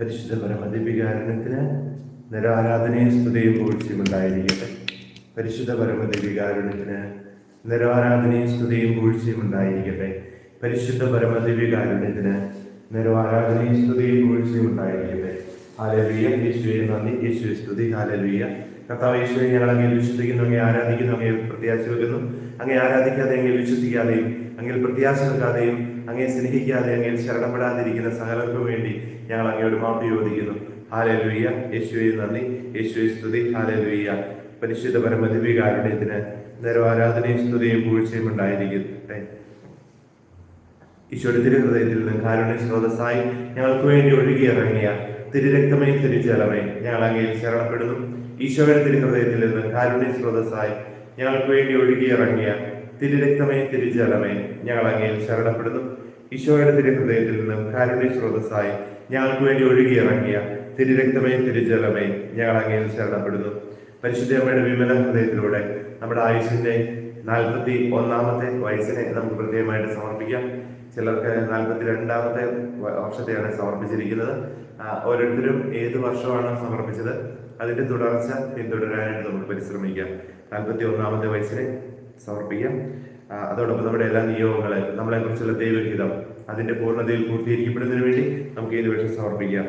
പരിശുദ്ധ പരമദിവികാരണത്തിന് നിരാരാധനയും സ്തുതിയും പൂഴ്ചയും ഉണ്ടായിരിക്കട്ടെ. പരിശുദ്ധ പരമദിവികാരണത്തിന് നിരാരാധനയും സ്തുതിയും പൂഴ്ചയും ഉണ്ടായിരിക്കട്ടെ. പരിശുദ്ധ പരമദിവികാരണത്തിന് നിരാരാധനയും സ്തുതിയും പൂഴ്ചയും ഉണ്ടായിരിക്കട്ടെ. ഹാലലുയ്യ യേശുവെ നന്ദി. യേശുവെ സ്തുതി. ഹാലലുയ്യ കർത്താവ് യേശുവെ ഞങ്ങൾ അങ്ങേ വിശ്വസിക്കുന്നു അങ്ങേ ആരാധിക്കുന്നു അങ്ങേ പ്രത്യാശ വെക്കുന്നു. അങ്ങേ ആരാധിക്കാതെ അങ്ങേ വിശ്വസിക്കാതെയും അങ്ങനെ പ്രത്യാശ വെക്കാതെയും അങ്ങേ സ്നേഹിക്കാതെ അങ്ങനെ ശരണപ്പെടാതിരിക്കുന്ന സകലർക്കും വേണ്ടി ഞങ്ങൾ അങ്ങയോട് മാപ്പ് ചോദിക്കുന്നു. ഹാലലുയ്യ യേശുവെ നന്ദി. യേശുവെ സ്തുതി. ഹാലലുയ്യ പരിശുദ്ധ പരമദിവികാരുണ്യത്തിന് നേരം ആരാധനയും സ്തുതിയും പൂഴ്ചയും ഉണ്ടായിരിക്കട്ടെ ഈശോയുടെ തിരുഹൃദയത്തിൽ നിന്ന് കാരുണ്യ സ്രോതസ്സായി ഞങ്ങൾക്ക് വേണ്ടി ഒഴുകിയിറങ്ങിയ തിരുരക്തമേ തിരുജലമേ ഞങ്ങൾ അങ്ങയിൽ ശരണപ്പെടുന്നു. ഈശോയുടെ തിരുഹൃദയത്തിൽ നിന്ന് കാരുണ്യ സ്രോതസ്സായി ഞങ്ങൾക്ക് വേണ്ടി ഒഴുകിയിറങ്ങിയ തിരുരക്തമേ തിരുജലമേ ഞങ്ങൾ അങ്ങയിൽ ശരണപ്പെടുന്നു. ഈശോയുടെ തിരുഹൃദയത്തിൽ നിന്നും കാരുണ്യ സ്രോതസ്സായി ഞങ്ങൾക്ക് വേണ്ടി ഒഴുകിയിറങ്ങിയ തിരുരക്തമേ തിരുജലമേ ഞങ്ങൾ അങ്ങയിൽ ശരണപ്പെടുന്നു. പരിശുദ്ധമ്മയുടെ വിമല ഹൃദയത്തിലൂടെ നമ്മുടെ ആയുഷിന്റെ നാൽപ്പത്തി ഒന്നാമത്തെ വയസ്സിനെ നമുക്ക് പ്രത്യേകമായിട്ട് സമർപ്പിക്കാം. ചിലർക്ക് നാൽപ്പത്തി രണ്ടാമത്തെ വർഷത്തെയാണ് സമർപ്പിച്ചിരിക്കുന്നത്. ഓരോരുത്തരും ഏത് വർഷമാണ് സമർപ്പിച്ചത്? അതിന്റെ തുടർച്ച പിന്തുടരാനായിട്ട് നമുക്ക് പരിശ്രമിക്കാം. നാൽപ്പത്തി ഒന്നാമത്തെ വയസ്സിനെ സമർപ്പിക്കാം. അതോടൊപ്പം നമ്മുടെ എല്ലാ നിയോഗങ്ങളെ നമ്മളെ കുറിച്ചുള്ള ദൈവഹിതം അതിന്റെ പൂർണതയിൽ പൂർത്തീകരിക്കപ്പെടുന്നതിന് വേണ്ടി നമുക്ക് ഏത് നിമിഷം സമർപ്പിക്കാം.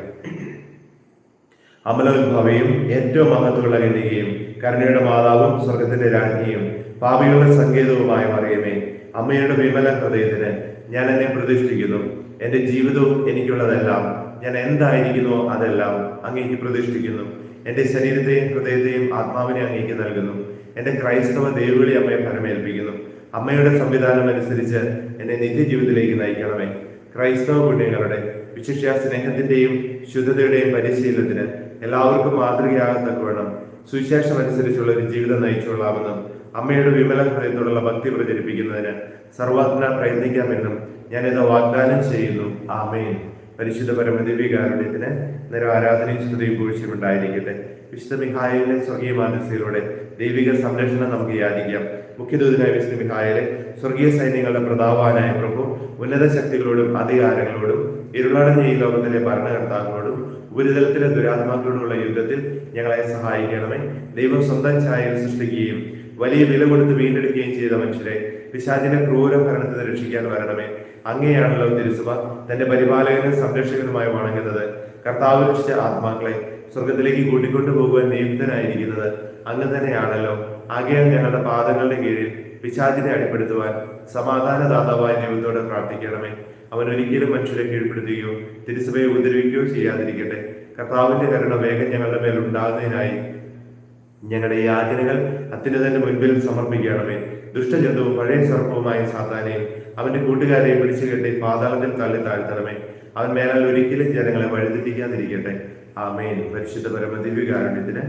അമലോത്ഭവയും ഏറ്റവും മഹത്വമുള്ള കന്യകയും കരുണയുടെ മാതാവും സ്വർഗത്തിന്റെ രാജ്ഞിയും പാപികളുടെ സങ്കേതവുമായ മറിയമേ അമ്മയുടെ വിമല ഹൃദയത്തിന് ഞാൻ എന്നെ പ്രതിഷ്ഠിക്കുന്നു. എന്റെ ജീവിതവും എനിക്കുള്ളതെല്ലാം ഞാൻ എന്തായിരിക്കുന്നോ അതെല്ലാം അങ്ങേക്ക് പ്രതിഷ്ഠിക്കുന്നു. എന്റെ ശരീരത്തെയും ഹൃദയത്തെയും ആത്മാവിനെ അങ്ങേക്ക് നൽകുന്നു. എന്റെ ക്രൈസ്തവ ദേവികളെ അമ്മയെ ഫലമേൽപ്പിക്കുന്നു അമ്മയുടെ സംവിധാനം അനുസരിച്ച് എന്നെ നിത്യജീവിതത്തിലേക്ക് നയിക്കണമേ. ക്രൈസ്തവ പുണ്യങ്ങളുടെ വിശിഷ്യ സ്നേഹത്തിന്റെയും ശുദ്ധതയുടെയും പരിശീലനത്തിന് എല്ലാവർക്കും മാതൃകയാകത്തക്കവണ്ണം സുവിശേഷം അനുസരിച്ചുള്ള ഒരു ജീവിതം നയിച്ചുകൊള്ളാമെന്നും അമ്മയുടെ വിമല ഹൃദയത്തോടുള്ള ഭക്തി പ്രചരിപ്പിക്കുന്നതിന് സർവാത്മന പ്രയത്നിക്കാമെന്നും ഞാനിത് വാഗ്ദാനം ചെയ്യുന്നു. ആമേൻ. പരിശുദ്ധ പരമദേവികാരുണ്യത്തിന് നേരം ആരാധനയും സ്തുതിയും പൂഴ്ചയും ഉണ്ടായിരിക്കട്ടെ. വിശുദ്ധ മിഹായിലെ സ്വർഗീയ മാനസികളുടെ ദൈവിക സംരക്ഷണം നമുക്ക് യാചിക്കാം. മുഖ്യദൂതനായ വിശുദ്ധ മിഹായിലെ സ്വർഗീയ സൈന്യങ്ങളുടെ പ്രതാപവാനായ പ്രഭു ഉന്നത ശക്തികളോടും അധികാരങ്ങളോടും ഇരുളടഞ്ഞ ഈ ലോകത്തിലെ ഭരണകർത്താക്കളോടും ഉപരിതലത്തിലെ ദുരാത്മാക്കളോടുള്ള യുദ്ധത്തിൽ ഞങ്ങളെ സഹായിക്കണമേ. ദൈവം സ്വന്തം ഛായയിൽ സൃഷ്ടിക്കുകയും വലിയ വില കൊടുത്ത് വീണ്ടെടുക്കുകയും ചെയ്ത മനുഷ്യരെ പിശാചിനെ ക്രൂര ഭരണത്തിൽ നിന്ന് രക്ഷിക്കാൻ വരണമേ. അങ്ങനെയാണല്ലോ തിരുസഭ തന്റെ പരിപാലകനും സംരക്ഷകനുമായി വണങ്ങുന്നത്. കർത്താവ് രക്ഷിച്ച ആത്മാക്കളെ സ്വർഗത്തിലേക്ക് കൂട്ടിക്കൊണ്ടു പോകുവാൻ നിയുക്തനായിരിക്കുന്നത് അങ്ങ് തന്നെയാണല്ലോ. ആകെയാൽ ഞങ്ങളുടെ പാദങ്ങളുടെ കീഴിൽ പിശാചിനെ അടിപ്പെടുത്തുവാൻ സമാധാനദാതാവായ ദൈവത്തോടെ പ്രാർത്ഥിക്കണമേ. അവൻ ഒരിക്കലും മനുഷ്യരെ കീഴ്പ്പെടുത്തുകയോ തിരുസഭയെ ഉപദ്രവിക്കുകയോ ചെയ്യാതിരിക്കട്ടെ. കർത്താവിന്റെ കരുണ വേഗം ഞങ്ങളുടെ മേൽ ഉണ്ടാകുന്നതിനായി ഞങ്ങളുടെ യാചനകൾ അത്യുന്നതന്റെ മുൻപിൽ സമർപ്പിക്കണമേ. ദുഷ്ടജന്തുവും പഴയ സർപ്പവുമായ സാത്താനെയും അവന്റെ കൂട്ടുകാരെയും പിടിച്ചു കെട്ടി പാതാളത്തിൽ തള്ളി താഴ്ത്തണമേ. അവൻ മേലാൽ ഒരിക്കലും ജനങ്ങളെ വഴിതെറ്റിക്കാതിരിക്കട്ടെ. ആമേൻ. പരിശുദ്ധ പരമദിവ്യകാരുണ്യത്തിന്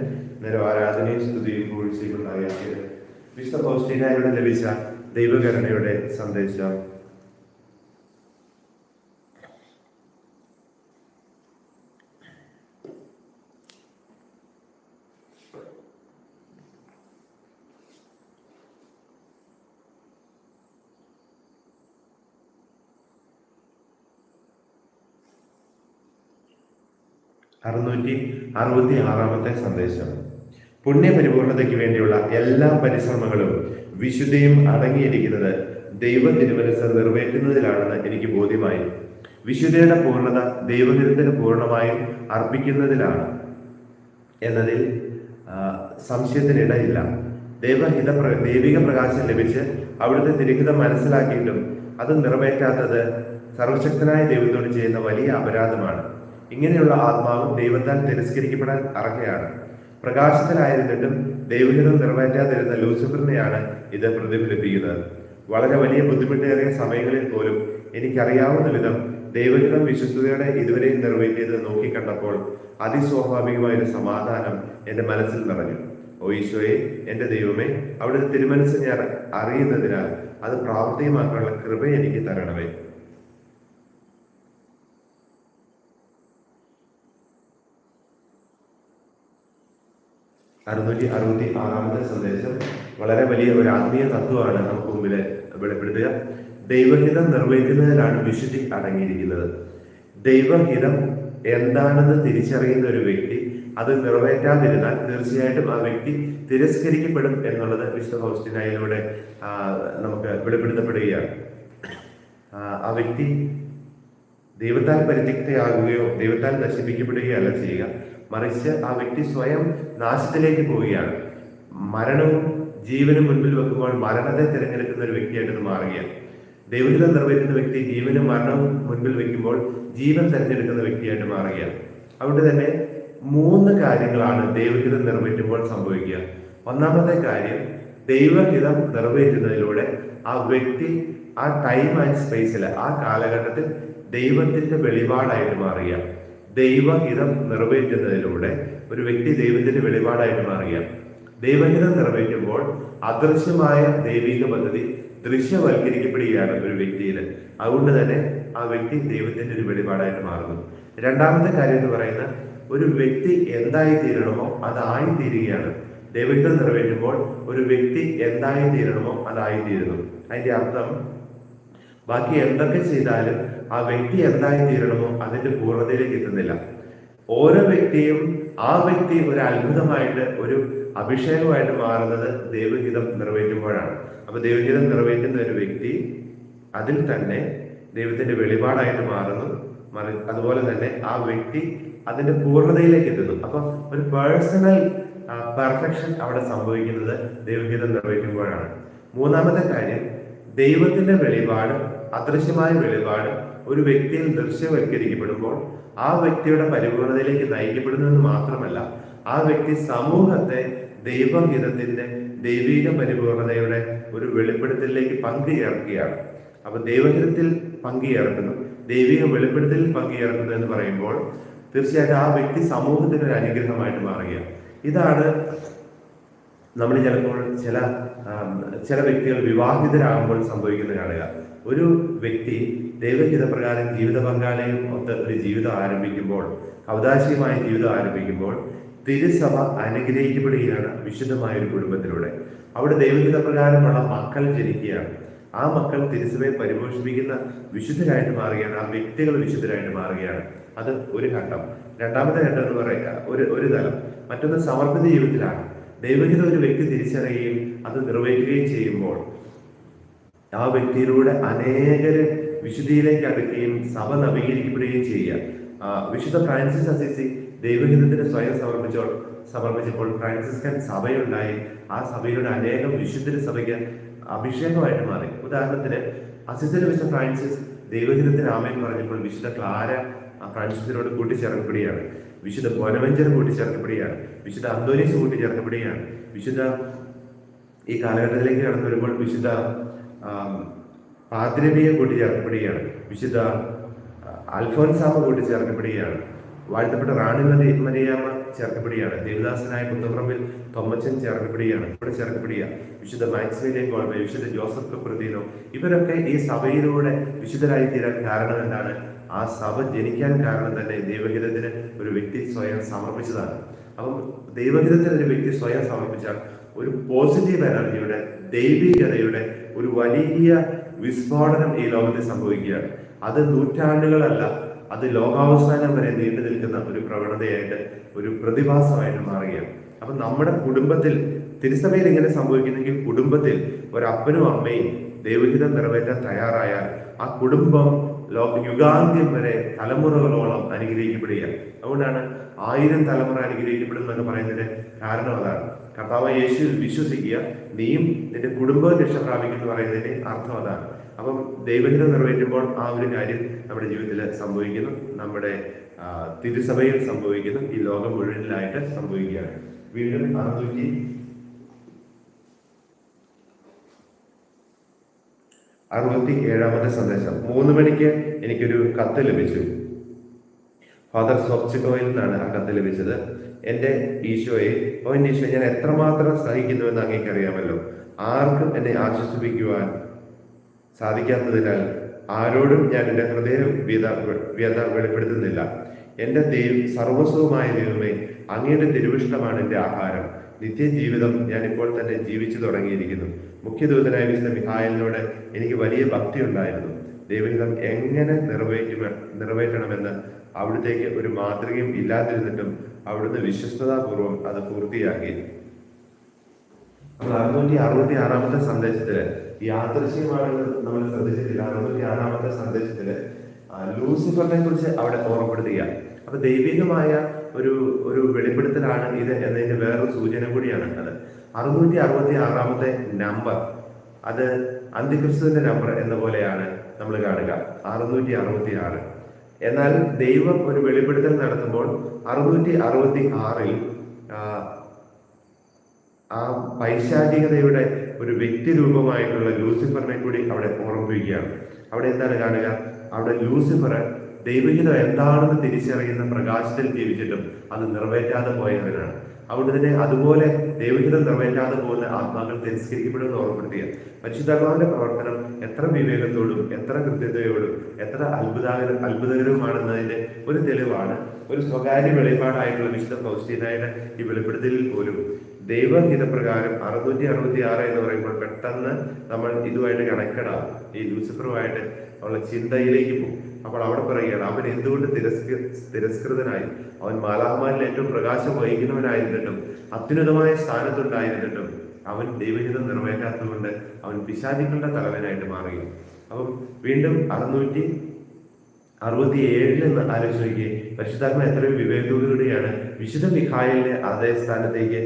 നേരം ആരാധനയും സ്തുതിയും പൂഴ്ചയും ഉണ്ടായിരിക്കട്ടെ വിശുദ്ധ പൗഷ്ടികാരുടെ ലഭിച്ച ദൈവകരുണയുടെ സന്ദേശം അറുന്നൂറ്റി അറുപത്തി ആറാമത്തെ സന്ദേശം. പുണ്യപരിപൂർണതയ്ക്ക് വേണ്ടിയുള്ള എല്ലാ പരിശ്രമങ്ങളും വിശുദ്ധിയും അടങ്ങിയിരിക്കുന്നത് ദൈവ തിരുമനസ് നിറവേറ്റുന്നതിലാണെന്ന് എനിക്ക് ബോധ്യമായി. വിശുദ്ധയുടെ പൂർണത ദൈവഹിതത്തിന് പൂർണമായും അർപ്പിക്കുന്നതിലാണ്. എന്നതിൽ സംശയത്തിനിടയില്ല ദൈവഹിത ദൈവിക പ്രകാശം ലഭിച്ച് അവിടുത്തെ തിരുഹിതം മനസ്സിലാക്കിയിട്ടും അത് നിറവേറ്റാത്തത് സർവശക്തനായ ദൈവത്തോട് ചെയ്യുന്ന വലിയ അപരാധമാണ്. ഇങ്ങനെയുള്ള ആത്മാവ് ദൈവത്താൽ തിരസ്കരിക്കപ്പെടാൻ അർഹയാണ്. പ്രകാശത്തിലായിരുന്നിട്ടും ദൈവഹിതം നിറവേറ്റാതിരുന്ന ലൂസിഫറിനെയാണ് ഇത് പ്രതിഫലിപ്പിക്കുന്നത്. വളരെ വലിയ ബുദ്ധിമുട്ടേറിയ സമയങ്ങളിൽ പോലും എനിക്കറിയാവുന്ന വിധം ദൈവഹിതം വിശ്വസ്തയോടെ ഇതുവരെയും നിറവേറ്റിയത് നോക്കിക്കണ്ടപ്പോൾ അതിസ്വാഭാവികമായ ഒരു സമാധാനം എന്റെ മനസ്സിൽ നിറഞ്ഞു. ഓ ഈശോയെ എന്റെ ദൈവമേ അവിടെ തിരുമനസ് ഞാൻ അറിയുന്നതിനാൽ അത് പ്രാവർത്തികമാക്കാനുള്ള കൃപ എനിക്ക് തരണമേ. അറുന്നൂറ്റി അറുപത്തി ആറാമത്തെ സന്ദേശം വളരെ വലിയ ഒരു ആത്മീയ തത്വമാണ് നമുക്ക് മുമ്പിൽ വെളിപ്പെടുത്തുക. ദൈവഹിതം നിർവഹിക്കുന്നതിലാണ് വിശുദ്ധി അടങ്ങിയിരിക്കുന്നത്. ദൈവഹിതം എന്താണെന്ന് തിരിച്ചറിയുന്ന ഒരു വ്യക്തി അത് നിറവേറ്റാതിരുന്നാൽ തീർച്ചയായിട്ടും ആ വ്യക്തി തിരസ്കരിക്കപ്പെടും എന്നുള്ളത് വിശുദ്ധ ഹൗസ്റ്റിനായിലൂടെ നമുക്ക് വെളിപ്പെടുത്തപ്പെടുകയാണ്. ആ, വ്യക്തി ദൈവത്താൽ പരിത്യക്തയാകുകയോ ദൈവത്താൽ നശിപ്പിക്കപ്പെടുകയോ അല്ല ചെയ്യുക. മറിച്ച് ആ വ്യക്തി സ്വയം നാശത്തിലേക്ക് പോവുകയാണ്. മരണവും ജീവനും മുൻപിൽ വെക്കുമ്പോൾ മരണത്തെ തിരഞ്ഞെടുക്കുന്ന ഒരു വ്യക്തിയായിട്ട് മാറുകയാണ്. ദൈവഹിതം നിറവേറ്റുന്ന വ്യക്തി ജീവനും മരണവും മുൻപിൽ വെക്കുമ്പോൾ ജീവൻ തിരഞ്ഞെടുക്കുന്ന വ്യക്തിയായിട്ട് മാറുകയാണ്. അതുകൊണ്ട് തന്നെ മൂന്ന് കാര്യങ്ങളാണ് ദൈവഹിതം നിറവേറ്റുമ്പോൾ സംഭവിക്കുക. ഒന്നാമത്തെ കാര്യം ദൈവഹിതം നിറവേറ്റുന്നതിലൂടെ ആ വ്യക്തി ആ ടൈം ആൻഡ് സ്പേസിൽ ആ കാലഘട്ടത്തിൽ ദൈവത്തിന്റെ വെളിപാടായിട്ട് മാറുക ദൈവഹിതം നിറവേറ്റുന്നതിലൂടെ ഒരു വ്യക്തി ദൈവത്തിന്റെ വെളിപാടായിട്ട് മാറുകയാണ്. ദൈവഹിതം നിറവേറ്റുമ്പോൾ അദൃശ്യമായ ദൈവിക പദ്ധതി ദൃശ്യവൽക്കരിക്കപ്പെടുകയാണ് ഒരു വ്യക്തിയിൽ. അതുകൊണ്ട് തന്നെ ആ വ്യക്തി ദൈവത്തിന്റെ ഒരു വെളിപാടായിട്ട് മാറുന്നു. രണ്ടാമത്തെ കാര്യം എന്ന് പറയുന്നത് ഒരു വ്യക്തി എന്തായി തീരണമോ അതായി തീരുകയാണ് ദൈവഹിതം നിറവേറ്റുമ്പോൾ ഒരു വ്യക്തി എന്തായി തീരണമോ അതായി തീരുന്നു അതിന്റെ അർത്ഥം ബാക്കി എന്തൊക്കെ ചെയ്താലും ആ വ്യക്തി എന്തായി തീരണമോ അതിന്റെ പൂർണതയിലേക്ക് എത്തുന്നില്ല. ഓരോ വ്യക്തിയും ആ വ്യക്തി ഒരു അത്ഭുതമായിട്ട് ഒരു അഭിഷേകമായിട്ട് മാറുന്നത് ദൈവഹിതം നിറവേറ്റുമ്പോഴാണ്. അപ്പൊ ദൈവഹിതം നിറവേറ്റുന്ന ഒരു വ്യക്തി അതിൽ തന്നെ ദൈവത്തിന്റെ വെളിപാടായിട്ട് മാറുന്നു. മറി- അതുപോലെ തന്നെ ആ വ്യക്തി അതിന്റെ പൂർണതയിലേക്ക് എത്തുന്നു. അപ്പൊ ഒരു പേഴ്സണൽ പെർഫെക്ഷൻ അവിടെ സംഭവിക്കുന്നത് ദൈവഹിതം നിറവേറ്റുമ്പോഴാണ്. മൂന്നാമത്തെ കാര്യം ദൈവത്തിന്റെ വെളിപാട് അദൃശ്യമായ വെളിപാട് ഒരു വ്യക്തിയിൽ ദൃശ്യവൽക്കരിക്കപ്പെടുമ്പോൾ ആ വ്യക്തിയുടെ പരിപൂർണതയിലേക്ക് നയിക്കപ്പെടുന്നു എന്ന് മാത്രമല്ല ആ വ്യക്തി സമൂഹത്തെ ദൈവഹിതത്തിന്റെ ദൈവിക പരിപൂർണതയുടെ ഒരു വെളിപ്പെടുത്തലിലേക്ക് പങ്കുചേർക്കുകയാണ്. അപ്പൊ ദൈവഹിതത്തിൽ പങ്കുചേർക്കുന്നു ദൈവിക വെളിപ്പെടുത്തലിൽ പങ്കുചേർക്കുന്നു എന്ന് പറയുമ്പോൾ തീർച്ചയായിട്ടും ആ വ്യക്തി സമൂഹത്തിന് ഒരു അനുഗ്രഹമായിട്ട് മാറുകയാണ്. ഇതാണ് നമ്മൾ ചിലപ്പോൾ ചില ചില വ്യക്തികൾ വിവാഹിതരാകുമ്പോൾ സംഭവിക്കുന്ന കാണുക ഒരു വ്യക്തി ദൈവഹിതപ്രകാരം ജീവിത പങ്കാളിയും ഒത്ത് ഒരു ജീവിതം ആരംഭിക്കുമ്പോൾ ഔദാശികമായ ജീവിതം ആരംഭിക്കുമ്പോൾ തിരുസഭ അനുഗ്രഹിക്കപ്പെടുകയാണ് വിശുദ്ധമായ ഒരു കുടുംബത്തിലൂടെ. അവിടെ ദൈവഹിത പ്രകാരമുള്ള മക്കൾ ജനിക്കുകയാണ്. ആ മക്കൾ തിരുസഭയെ പരിപോഷിപ്പിക്കുന്ന വിശുദ്ധരായിട്ട് മാറുകയാണ്. ആ വ്യക്തികൾ വിശുദ്ധരായിട്ട് മാറുകയാണ്. അത് ഒരു ഘട്ടം. രണ്ടാമത്തെ ഘട്ടം എന്ന് പറയുക ഒരു ഒരു തലം. മറ്റൊന്ന് സമർപ്പിത ജീവിതത്തിലാണ്. ദൈവഹിതം ഒരു വ്യക്തി തിരിച്ചറിയുകയും അത് നിർവഹിക്കുകയും ചെയ്യുമ്പോൾ ആ വ്യക്തിയിലൂടെ അനേകര് വിശുദ്ധിയിലേക്ക് അടുക്കുകയും സഭ നവീകരിക്കപ്പെടുകയും ചെയ്യുക. വിശുദ്ധ ഫ്രാൻസിസ് അസീസി ദൈവഹിതത്തിന് സ്വയം സമർപ്പിച്ചോൾ സമർപ്പിച്ചപ്പോൾ ഫ്രാൻസിസ്കൻ സഭയുണ്ടായി. ആ സഭയിലൂടെ അനേകം വിശുദ്ധ സഭയ്ക്ക് അഭിഷേകമായിട്ട് മാറി. ഉദാഹരണത്തിന് അസിസ്റ്റന്റ് വിശുദ്ധ ഫ്രാൻസിസ് ദൈവഹിതത്തിന് ആമേൻ പറഞ്ഞപ്പോൾ വിശുദ്ധ ക്ലാര ഫ്രാൻസിസിനോട് കൂട്ടിച്ചേർക്കപ്പെടുകയാണ്. വിശുദ്ധ ബോനവഞ്ചർ കൂട്ടിച്ചേർക്കപ്പെടുകയാണ്. വിശുദ്ധ അന്തോനീസ് കൂട്ടിച്ചേർക്കപ്പെടുകയാണ്. വിശുദ്ധ ഈ കാലഘട്ടത്തിലേക്ക് കടന്നു വരുമ്പോൾ വിശുദ്ധ പാദ്രവിയെ കൂട്ടിച്ചേർക്കപ്പെടുകയാണ്. വിശുദ്ധ അൽഫോൻസാമ കൂട്ടിച്ചേർക്കപ്പെടുകയാണ്. വാഴ്ത്തപ്പെട്ട റാണി മരി മരിയാമ്മ ചേർക്കപ്പെടുകയാണ്. ദേവദാസനായ കുന്നപ്രമ്പിൽ തൊമ്മച്ചൻ ചേർക്കപ്പെടുകയാണ്. ഇവിടെ ചേർക്കപ്പെടുക. വിശുദ്ധ മാക്സിമിലെ കോൾബെ വിശുദ്ധ ജോസഫ് കപ്രതീനോ ഇവരൊക്കെ ഈ സഭയിലൂടെ വിശുദ്ധരായി തീരാൻ കാരണം എന്താണ്? ആ സഭ ജനിക്കാൻ കാരണം തന്നെ ദൈവഹിതത്തിന് ഒരു വ്യക്തി സ്വയം സമർപ്പിച്ചതാണ്. അപ്പം ദൈവഹിതത്തിന് ഒരു വ്യക്തി സ്വയം സമർപ്പിച്ചാൽ ഒരു പോസിറ്റീവ് എനർജിയുടെ ദൈവികതയുടെ ഒരു വലിയ വിസ്ഫോടനം ഈ ലോകത്തിൽ സംഭവിക്കുകയാണ് അത് നൂറ്റാണ്ടുകളല്ല അത് ലോകാവസാനം വരെ നീണ്ടു നിൽക്കുന്ന ഒരു പ്രവണതയായിട്ട് ഒരു പ്രതിഭാസമായിട്ട് മാറുകയാണ്. അപ്പൊ നമ്മുടെ കുടുംബത്തിൽ തിരുസഭയിൽ ഇങ്ങനെ സംഭവിക്കുന്നെങ്കിൽ കുടുംബത്തിൽ ഒരപ്പനും അമ്മയും ദൈവഹിതം നിറവേറ്റാൻ തയ്യാറായാൽ ആ കുടുംബം ലോക യുഗാന്ത്യം വരെ തലമുറകളോളം അനുഗ്രഹിക്കപ്പെടുകയാണ്. അതുകൊണ്ടാണ് ആയിരം തലമുറ അനുഗ്രഹിക്കപ്പെടും എന്നൊക്കെ പറയുന്നതിന് കാരണം അതാണ്. കർത്താവ് യേശു വിശ്വസിക്കുക. നീയും നിന്റെ കുടുംബവും രക്ഷ പ്രാപിക്കും എന്ന് പറയുന്നതിന്റെ അർത്ഥം അതാണ്. അപ്പം ദൈവഹിതം നിറവേറ്റുമ്പോൾ ആ ഒരു കാര്യം നമ്മുടെ ജീവിതത്തിൽ സംഭവിക്കുന്നു. നമ്മുടെ തിരുസഭയിൽ സംഭവിക്കുന്നു. ഈ ലോകം മുഴുവനിലായിട്ട് സംഭവിക്കുകയാണ്. വീണ്ടും അറുന്നൂറ്റി അറുപത്തി ഏഴാമത്തെ സന്ദേശം. മൂന്ന് മണിക്ക് എനിക്കൊരു കത്ത് ലഭിച്ചു. ഫാദർ സോപ്ചിക്കോയിൽ നിന്നാണ് ആ കത്ത് ലഭിച്ചത്. എന്റെ ഈശോയെ ഓ എന്റെ ഈശോ ഞാൻ എത്രമാത്രം സഹിക്കുന്നുവെന്ന് അങ്ങേക്ക് അറിയാമല്ലോ ആർക്കും എന്നെ ആശ്വസിപ്പിക്കുവാൻ സാധിക്കാത്തതിനാൽ ആരോടും ഞാൻ എന്റെ ഹൃദയ വ്യത വെളിപ്പെടുത്തുന്നില്ല. എന്റെ ദൈവം സർവസ്വമായ ദൈവമേ അങ്ങയുടെ തിരുവിഷ്ടമാണ് എന്റെ ആഹാരം. നിത്യജീവിതം ഞാൻ ഇപ്പോൾ തന്നെ ജീവിച്ചു തുടങ്ങിയിരിക്കുന്നു. മുഖ്യദൂതനായ വിശുദ്ധ മിഹായലിനോട് എനിക്ക് വലിയ ഭക്തി ഉണ്ടായിരുന്നു ദൈവഹിതം എങ്ങനെ നിറവേറ്റുമ നിറവേറ്റണമെന്ന് അവിടത്തേക്ക് ഒരു മാതൃകയും ഇല്ലാതിരുന്നിട്ടും അവിടുന്ന് വിശ്വസ്തതാപൂർവം അത് പൂർത്തിയാക്കി. അറുന്നൂറ്റി അറുപത്തി ആറാമത്തെ സന്ദേശത്തിൽ യാദൃശ്യമാണെന്ന് നമ്മൾ ശ്രദ്ധിച്ചിട്ടില്ല. അറുന്നൂറ്റി ആറാമത്തെ സന്ദേശത്തിൽ ലൂസിഫറിനെ കുറിച്ച് അവിടെ ഓർമ്മപ്പെടുത്തുക. അപ്പൊ ദൈവികമായ ഒരു ഒരു വെളിപ്പെടുത്തലാണ് ഇത് എന്നതിന്റെ വേറൊരു സൂചന കൂടിയാണ് അത്. അറുന്നൂറ്റി അറുപത്തി ആറാമത്തെ നമ്പർ അത് അന്തിക്രിസ്തുവിന്റെ നമ്പർ എന്ന പോലെയാണ് നമ്മൾ കാണുക. അറുന്നൂറ്റി അറുപത്തി ആറ് എന്നാൽ ദൈവം ഒരു വെളിപ്പെടുത്തൽ നടത്തുമ്പോൾ അറുന്നൂറ്റി അറുപത്തി ആറിൽ ആ പൈശാചികതയുടെ ഒരു വ്യക്തി രൂപമായിട്ടുള്ള ലൂസിഫറിനെ കൂടി അവിടെ ഓർമ്മിപ്പിക്കുകയാണ്. അവിടെ എന്താണ് കാണുക? അവിടെ ലൂസിഫർ ദൈവഹിതം എന്താണെന്ന് തിരിച്ചറിയുന്ന പ്രകാശത്തിൽ ജീവിച്ചിട്ടും അത് നിറവേറ്റാതെ പോയവനാണ്. അവിടെ തന്നെ അതുപോലെ ദൈവഹിതം നിറവേറ്റാതെ പോകുന്ന ആത്മാക്കൾ തിരസ്കരിക്കപ്പെടുമെന്ന് ഓർമ്മപ്പെടുത്തിയ പരിശുദ്ധാത്മാവിന്റെ പ്രവർത്തനം എത്ര വിവേകത്തോടും എത്ര കൃത്യതയോടും എത്ര അത്ഭുതകര അത്ഭുതകരവുമാണെന്നതിന്റെ ഒരു തെളിവാണ് ഒരു സ്വകാര്യ വെളിപാടായിട്ടുള്ള വിശുദ്ധ ഫൗസ്റ്റീനായുടെ ഈ വെളിപ്പെടുത്തലിൽ പോലും. ദൈവഹിതപ്രകാരം അറുന്നൂറ്റി അറുപത്തി ആറ് എന്ന് പറയുമ്പോൾ പെട്ടെന്ന് നമ്മൾ ഇതുമായിട്ട് കണക്റ്റഡ് ഈ ലൂസിഫറുമായിട്ട് ഉള്ള ചിന്തയിലേക്ക് പോകും. അപ്പോൾ അവിടെ പറയുകയാണ് അവൻ എന്തുകൊണ്ട് തിരസ്കൃ തിരസ്കൃതനായി? അവൻ മാലാഹമാരിൽ ഏറ്റവും പ്രകാശം വഹിക്കുന്നവനായിരുന്നിട്ടും അത്യുന്നതമായ സ്ഥാനത്തുണ്ടായിരുന്നിട്ടും അവൻ ദൈവഹിതം നിറവേറ്റാത്തതുകൊണ്ട് അവൻ പിശാചികളുടെ തലവനായിട്ട് മാറി അപ്പം വീണ്ടും അറുന്നൂറ്റി അറുപത്തി ഏഴിൽ നിന്ന് ആലോചിച്ച് നോക്കിയേ പരിശുദ്ധാത്മ എത്രയും വിവേകതയോടെയാണ് വിശുദ്ധ മിഖായലിനെ അതേ സ്ഥാനത്തേക്ക്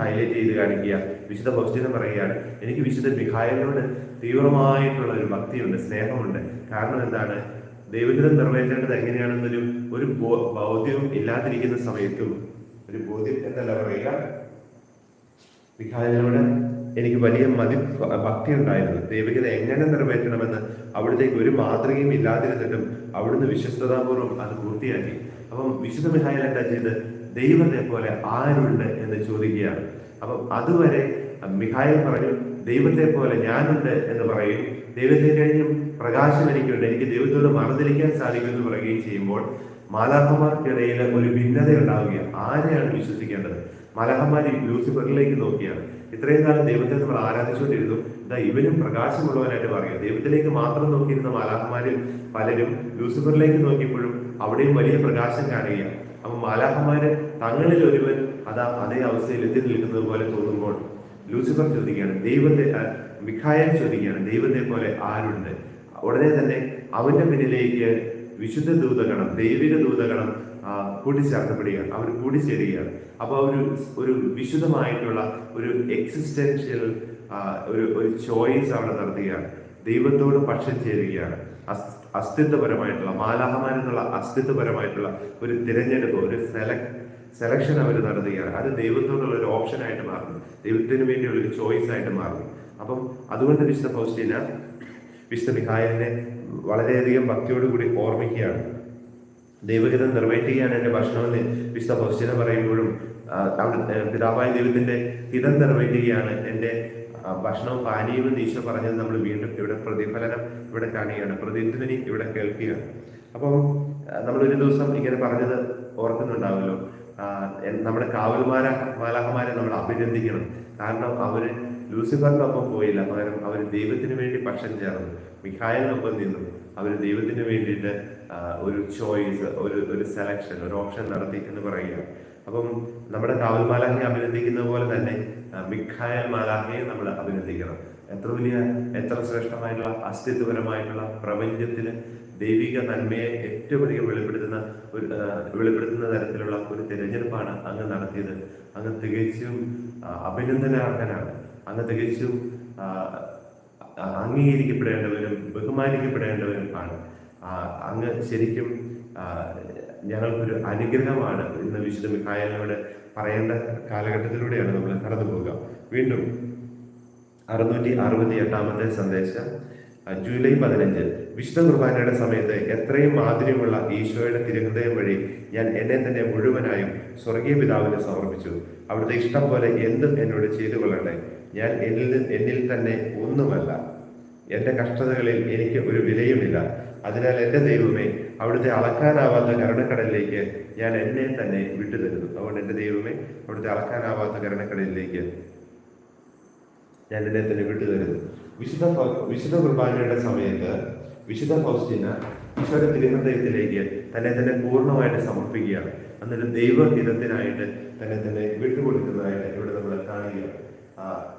ഹൈലൈറ്റ് ചെയ്ത് കാണിക്കുക വിശുദ്ധ ഫൗസ്റ്റീനം പറയുകയാണ്. എനിക്ക് വിശുദ്ധ മിഖായലിനോട് തീവ്രമായിട്ടുള്ള ഒരു ഭക്തിയുണ്ട് സ്നേഹമുണ്ട്. കാരണം എന്താണ്? ദൈവഹിതം നിറവേറ്റേണ്ടത് എങ്ങനെയാണെന്നൊരു ഒരു ബോധ്യം ഇല്ലാതിരിക്കുന്ന സമയത്തും ഒരു ബോധ്യം എന്നല്ല പറയുക. വിഹാരനോട് എനിക്ക് വലിയ മതി ഭക്തി ഉണ്ടായിരുന്നു. ദൈവഹിത എങ്ങനെ നിറവേറ്റണമെന്ന് അവിടത്തേക്ക് ഒരു മാതൃകയും ഇല്ലാതിരുന്നിട്ടും അവിടുന്ന് വിശ്വസ്തതാപൂർവം അത് പൂർത്തിയാക്കി. അപ്പം വിശുദ്ധ മിഹായൽ എന്താ ചെയ്ത് ദൈവത്തെ പോലെ ആരുണ്ട് എന്ന് ചോദിക്കുകയാണ്. അപ്പം അതുവരെ മിഹായൽ പറഞ്ഞു ദൈവത്തെ പോലെ ഞാനുണ്ട് എന്ന് പറയും. ദൈവത്തെ കഴിഞ്ഞും പ്രകാശം എനിക്കുണ്ട്. എനിക്ക് ദൈവത്തോട് മറന്നിരിക്കാൻ സാധിക്കും എന്ന് പറയുകയും ചെയ്യുമ്പോൾ മാലാഹമാർക്കിടയിൽ ഒരു ഭിന്നത ഉണ്ടാവുകയാണ്. ആരെയാണ് വിശ്വസിക്കേണ്ടത്? മാലാഹമാർ ലൂസിഫറിലേക്ക് നോക്കിയാണ്. ഇത്രയും കാലം ദൈവത്തെ നമ്മൾ ആരാധിച്ചുകൊണ്ടിരുന്നു. എന്താ ഇവനും പ്രകാശമുള്ളവനായിട്ട് പറയുക ദൈവത്തിലേക്ക് മാത്രം നോക്കിയിരുന്ന മാലാഹമാരിൽ പലരും ലൂസിഫറിലേക്ക് നോക്കിയപ്പോഴും അവിടെയും വലിയ പ്രകാശം കാണുകയാണ്. അപ്പൊ മാലാഹമാര് തങ്ങളിൽ ഒരുവൻ അതാ അതേ അവസ്ഥയിൽ എത്തി നിൽക്കുന്നത് പോലെ തോന്നുമ്പോൾ ലൂസിഫർ ചോദിക്കുകയാണ് ദൈവത്തെ മിഖായൻ ചോദിക്കുകയാണ് ദൈവത്തെ പോലെ ആരുണ്ട്? ഉടനെ തന്നെ അവന്റെ പിന്നിലേക്ക് വിശുദ്ധ ദൂതഗണം ദൈവിക ദൂതഗണം കൂട്ടിച്ചേർക്കപ്പെടുകയാണ് അവർ കൂടിച്ചേരുകയാണ്. അപ്പോൾ ഒരു ഒരു വിശുദ്ധമായിട്ടുള്ള ഒരു എക്സിസ്റ്റൻഷ്യൽ ഒരു ഒരു ചോയ്സ് അവിടെ നടത്തുകയാണ്. ദൈവത്തോട് പക്ഷം ചേരുകയാണ്. അസ്തിത്വപരമായിട്ടുള്ള മാലാഹമാരെന്നുള്ള അസ്തിത്വപരമായിട്ടുള്ള ഒരു തിരഞ്ഞെടുപ്പ് ഒരു സെലക്ട് സെലക്ഷൻ അവർ നടത്തുകയാണ്. അത് ദൈവത്തോടുള്ള ഒരു ഓപ്ഷൻ ആയിട്ട് മാറുന്നു. ദൈവത്തിന് വേണ്ടിയുള്ള ഒരു ചോയ്സ് ആയിട്ട് മാറുന്നു. അപ്പം അതുകൊണ്ട് വിശുദ്ധ ഫൗസ്റ്റീന വിശുദ്ധ മിഹായലിനെ വളരെയധികം ഭക്തിയോടുകൂടി ഓർമ്മിക്കുകയാണ്. ദൈവഗതം നിറവേറ്റുകയാണ് എന്റെ ഭക്ഷണമെന്ന് വിശുദ്ധ ഫൗസ്റ്റീന പറയുമ്പോഴും പിതാവായ ദൈവത്തിന്റെ ഹിതം നിറവേറ്റുകയാണ് എന്റെ ആ, ഭക്ഷണവും പാനീയവും ഈശോ പറഞ്ഞത് നമ്മൾ വീണ്ടും ഇവിടെ പ്രതിഫലനം ഇവിടെ കാണുകയാണ്. പ്രതിധ്വനി ഇവിടെ കേൾക്കുകയാണ്. അപ്പം നമ്മൾ നമ്മളൊരു ദിവസം ഇങ്ങനെ പറഞ്ഞത് ഓർക്കുന്നുണ്ടാവുമല്ലോ നമ്മുടെ കാവൽമാര മാലാഹമാരെ നമ്മൾ അഭിനന്ദിക്കണം. കാരണം അവർ ലൂസിഫറിനൊപ്പം പോയില്ല. പകരം അവർ ദൈവത്തിന് വേണ്ടി പക്ഷം ചേർന്നു. മിഖായലിനൊപ്പം നിന്നു. അവർ ദൈവത്തിന് വേണ്ടിയിട്ട് ഒരു ചോയ്സ് ഒരു ഒരു സെലക്ഷൻ ഒരു ഓപ്ഷൻ നടത്തി എന്ന് പറയുക അപ്പം നമ്മുടെ കാവൽ മാലാഹയെ അഭിനന്ദിക്കുന്ന പോലെ തന്നെ മിഖായൽ മാലാഹയെ നമ്മൾ അഭിനന്ദിക്കണം. എത്ര വലിയ എത്ര ശ്രേഷ്ഠമായിട്ടുള്ള അസ്തിത്വപരമായിട്ടുള്ള പ്രപഞ്ചത്തിന് ദൈവിക നന്മയെ ഏറ്റവും അധികം വെളിപ്പെടുത്തുന്ന ഒരു വെളിപ്പെടുത്തുന്ന തരത്തിലുള്ള ഒരു തിരഞ്ഞെടുപ്പാണ് അങ്ങ് നടത്തിയത്. അങ്ങ് തികച്ചും അഭിനന്ദനാർഹനാണ്. അങ്ങ് തികച്ചും അംഗീകരിക്കപ്പെടേണ്ടവരും ബഹുമാനിക്കപ്പെടേണ്ടവരും ആണ്. അങ്ങ് ശരിക്കും ഞങ്ങൾക്കൊരു അനുഗ്രഹമാണ് ഇന്ന് വിശുദ്ധ മിഖായലിനോട് പറയേണ്ട കാലഘട്ടത്തിലൂടെയാണ് നമ്മൾ കടന്നു പോവുക വീണ്ടും അറുന്നൂറ്റി അറുപത്തി എട്ടാമത്തെ സന്ദേശം. ജൂലൈ പതിനഞ്ച്. വിശുദ്ധ കുർബാനയുടെ സമയത്ത് എത്രയും മാധുര്യമുള്ള ഈശോയുടെ തിരുഹൃദയം വഴി ഞാൻ എന്നെ തന്നെ മുഴുവനായും സ്വർഗീയ പിതാവിന് സമർപ്പിച്ചു. അവിടുത്തെ ഇഷ്ടം പോലെ എന്തും എന്നോട് ചെയ്തു കൊള്ളട്ടെ. ഞാൻ എന്നിൽ എന്നിൽ തന്നെ ഒന്നുമല്ല. എന്റെ കഷ്ടതകളിൽ എനിക്ക് ഒരു വിലയുമില്ല. അതിനാൽ എന്റെ ദൈവമേ അവിടുത്തെ അളക്കാനാവാത്ത കരണക്കടലിലേക്ക് ഞാൻ എന്നെ തന്നെ വിട്ടുതരുന്നു. അതുകൊണ്ട് എന്റെ ദൈവമേ അവിടുത്തെ അളക്കാനാവാത്ത കരണക്കടലിലേക്ക് ഞാൻ എന്നെ തന്നെ വിട്ടുതരുന്നു. വിശുദ്ധ വിശുദ്ധ കുർബാനയുടെ സമയത്ത് വിശുദ്ധ ഫൗസ്റ്റിന ഈശ്വര തിരുഹൃദയത്തിലേക്ക് തന്നെ തന്നെ പൂർണമായിട്ട് സമർപ്പിക്കുകയാണ്. എന്നിട്ട് ദൈവഹിതത്തിനായിട്ട് തന്നെ തന്നെ വിട്ടുകൊടുക്കുന്നതായിട്ട് ഇവിടെ നമ്മൾ കാണുകയാണ്. ആ,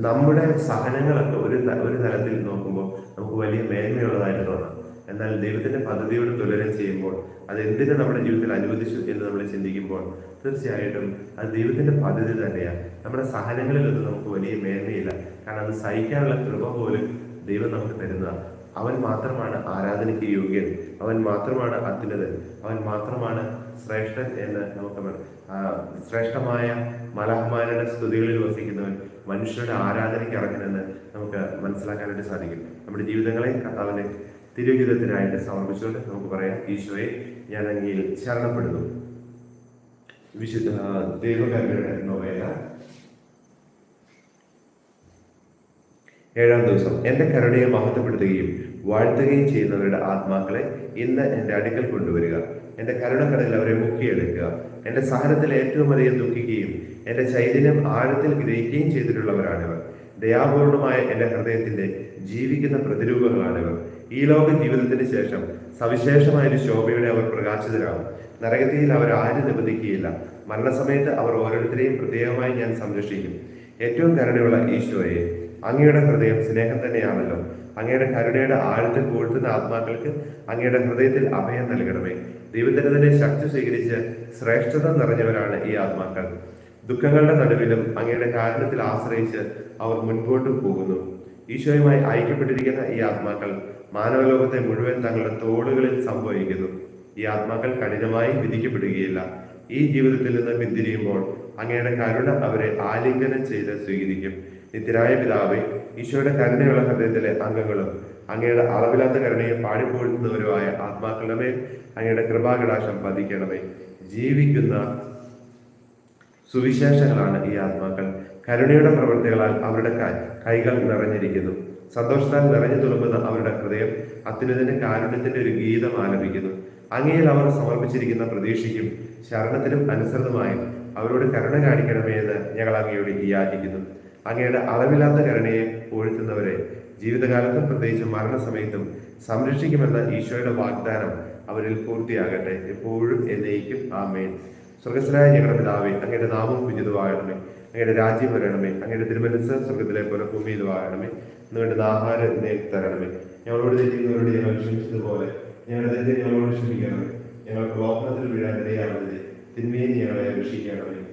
നമ്മുടെ സഹനങ്ങളൊക്കെ ഒരു ഒരു തരത്തിൽ നോക്കുമ്പോൾ നമുക്ക് വലിയ മേന്മയുള്ളതായിട്ട് തോന്നാം. എന്നാൽ ദൈവത്തിന്റെ പദ്ധതിയോട് തുലനം ചെയ്യുമ്പോൾ അത് എന്തിനു നമ്മുടെ ജീവിതത്തിൽ അനുവദിച്ചു എന്ന് നമ്മൾ ചിന്തിക്കുമ്പോൾ തീർച്ചയായിട്ടും അത് ദൈവത്തിന്റെ പദ്ധതി തന്നെയാണ് നമ്മുടെ സഹനങ്ങളിലൊന്നും നമുക്ക് വലിയ മേന്മയില്ല. കാരണം അത് സഹിക്കാനുള്ള കൃപ പോലും ദൈവം നമുക്ക് തരുന്നതാണ് അവൻ മാത്രമാണ് ആരാധനയ്ക്ക് യോഗ്യൻ. അവൻ മാത്രമാണ് അത്യുന്നതൻ. അവൻ മാത്രമാണ് ശ്രേഷ്ഠൻ എന്ന് നമുക്ക് ശ്രേഷ്ഠമായ മലഹമാരുടെ സ്തുതികളിൽ വസിക്കുന്നവൻ മനുഷ്യരുടെ ആരാധനയ്ക്ക് ഇറങ്ങുന്നതെന്ന് നമുക്ക് മനസ്സിലാക്കാനായിട്ട് സാധിക്കും. നമ്മുടെ ജീവിതങ്ങളെ കർത്താവിനെ തിരുഹിതത്തിനായിട്ട് സമർപ്പിച്ചുകൊണ്ട് നമുക്ക് പറയാം ഈശോയെ ഞാൻ അങ്ങയിൽ ശരണപ്പെടുന്നു. വിശുദ്ധ ദൈവകരുടെ നോവേല ഏഴാം ദിവസം എന്റെ കരുണയെ മഹത്വപ്പെടുത്തുകയും വാഴ്ത്തുകയും ചെയ്യുന്നവരുടെ ആത്മാക്കളെ ഇന്ന് എന്റെ അടുക്കൽ കൊണ്ടുവരിക. എന്റെ കരുണക്കടലിൽ അവരെ മുക്കിയെടുക്കുക. എന്റെ സഹനത്തിൽ ഏറ്റവും അധികം ദുഃഖിക്കുകയും എന്റെ ചൈതന്യം ആഴത്തിൽ ഗ്രഹിക്കുകയും ചെയ്തിട്ടുള്ളവരാണിവർ. ദയാപൂർണമായ എന്റെ ഹൃദയത്തിന്റെ ജീവിക്കുന്ന പ്രതിരൂപങ്ങളാണിവർ. ഈ ലോക ജീവിതത്തിന് ശേഷം സവിശേഷമായ ഒരു ശോഭയുടെ അവർ പ്രകാശിതരാകും. നരകത്തിയിൽ അവർ ആരും നിബന്ധിക്കുകയില്ല. മരണസമയത്ത് അവർ ഓരോരുത്തരെയും പ്രത്യേകമായി ഞാൻ സംരക്ഷിക്കും. ഏറ്റവും കരുണയുള്ള ഈശോയെ അങ്ങയുടെ ഹൃദയം സ്നേഹം തന്നെയാണല്ലോ. അങ്ങയുടെ കരുണയുടെ ആഴത്തിൽ പൂഴ്ത്തുന്ന ആത്മാക്കൾക്ക് അങ്ങയുടെ ഹൃദയത്തിൽ അഭയം നൽകണമേ. ദൈവത്തിന് തന്നെ ശക്തി സ്വീകരിച്ച് ശ്രേഷ്ഠത നിറഞ്ഞവരാണ് ഈ ആത്മാക്കൾ. ദുഃഖങ്ങളുടെ നടുവിലും അങ്ങയുടെ കാരണത്തിൽ ആശ്രയിച്ച് അവർ മുൻപോട്ട് പോകുന്നു. ഈശോയുമായി ഐക്യപ്പെട്ടിരിക്കുന്ന ഈ ആത്മാക്കൾ മാനവലോകത്തെ മുഴുവൻ തങ്ങളുടെ തോളുകളിൽ സംഭവിക്കുന്നു. ഈ ആത്മാക്കൾ കഠിനമായി വിധിക്കപ്പെടുകയില്ല. ഈ ജീവിതത്തിൽ നിന്ന് പിന്തിരിയുമ്പോൾ അങ്ങയുടെ കരുണ അവരെ ആലിംഗനം ചെയ്ത് സ്വീകരിക്കും. നിത്യനായ പിതാവേ ഈശോയുടെ കരുണയുള്ള ഹൃദയത്തിലെ അംഗങ്ങളും അങ്ങയുടെ അളവില്ലാത്ത കരുണയെ പാടിപ്പോഴുന്നവരുമായ ആത്മാക്കളുടെ മേൽ അങ്ങയുടെ കൃപാകടാശം പതിക്കണമേ ജീവിക്കുന്ന സുവിശേഷങ്ങളാണ് ഈ ആത്മാക്കൾ. കരുണയുടെ പ്രവൃത്തികളാൽ അവരുടെ കൈകൾ നിറഞ്ഞിരിക്കുന്നു. സന്തോഷത്താൽ നിറഞ്ഞു തുളുമ്പുന്ന അവരുടെ ഹൃദയം അത്യുന്നതിന്റെ കാരുണ്യത്തിന്റെ ഒരു ഗീതം ആലപിക്കുന്നു. അങ്ങയിൽ അവർ സമർപ്പിച്ചിരിക്കുന്ന പ്രതീക്ഷയ്ക്കും ശരണത്തിനും അനുസൃതമായും അവരോട് കരുണ കാണിക്കണമേ എന്ന് ഞങ്ങൾ അങ്ങയോട് യാചിക്കുന്നു. അങ്ങയുടെ അളവില്ലാത്ത കരുണയെ പൂഴ്ത്തുന്നവരെ ജീവിതകാലത്തും പ്രത്യേകിച്ച് മരണസമയത്തും സംരക്ഷിക്കുമെന്ന ഈശോയുടെ വാഗ്ദാനം അവരിൽ പൂർത്തിയാകട്ടെ. എപ്പോഴും എന്നേക്കും. ആമേൻ. സ്വർഗസ്ഥരായ ഞങ്ങളുടെ പിതാവേ അങ്ങയുടെ നാമം വിജിതമാകണമേ അങ്ങയുടെ രാജ്യം വരണമേ. അങ്ങയുടെ തിരുമനസ് സ്വർഗത്തിലെ പോലെ ഭൂമിയിലുമാകണമേ നിങ്ങളുടെ ആഹാരം തരണമേ. ഞങ്ങളോട് തെറ്റിക്കുന്നവരോട് ഞങ്ങൾ ക്ഷമിച്ചതുപോലെ ഞങ്ങളുടെ ഞങ്ങളോട് ക്ഷമിക്കണമേ. ഞങ്ങൾ ലോകത്തിൽ വീഴാൻ ഇടയാകരുതേ തിന്മയെ ഞങ്ങളെ രക്ഷിക്കണമേ.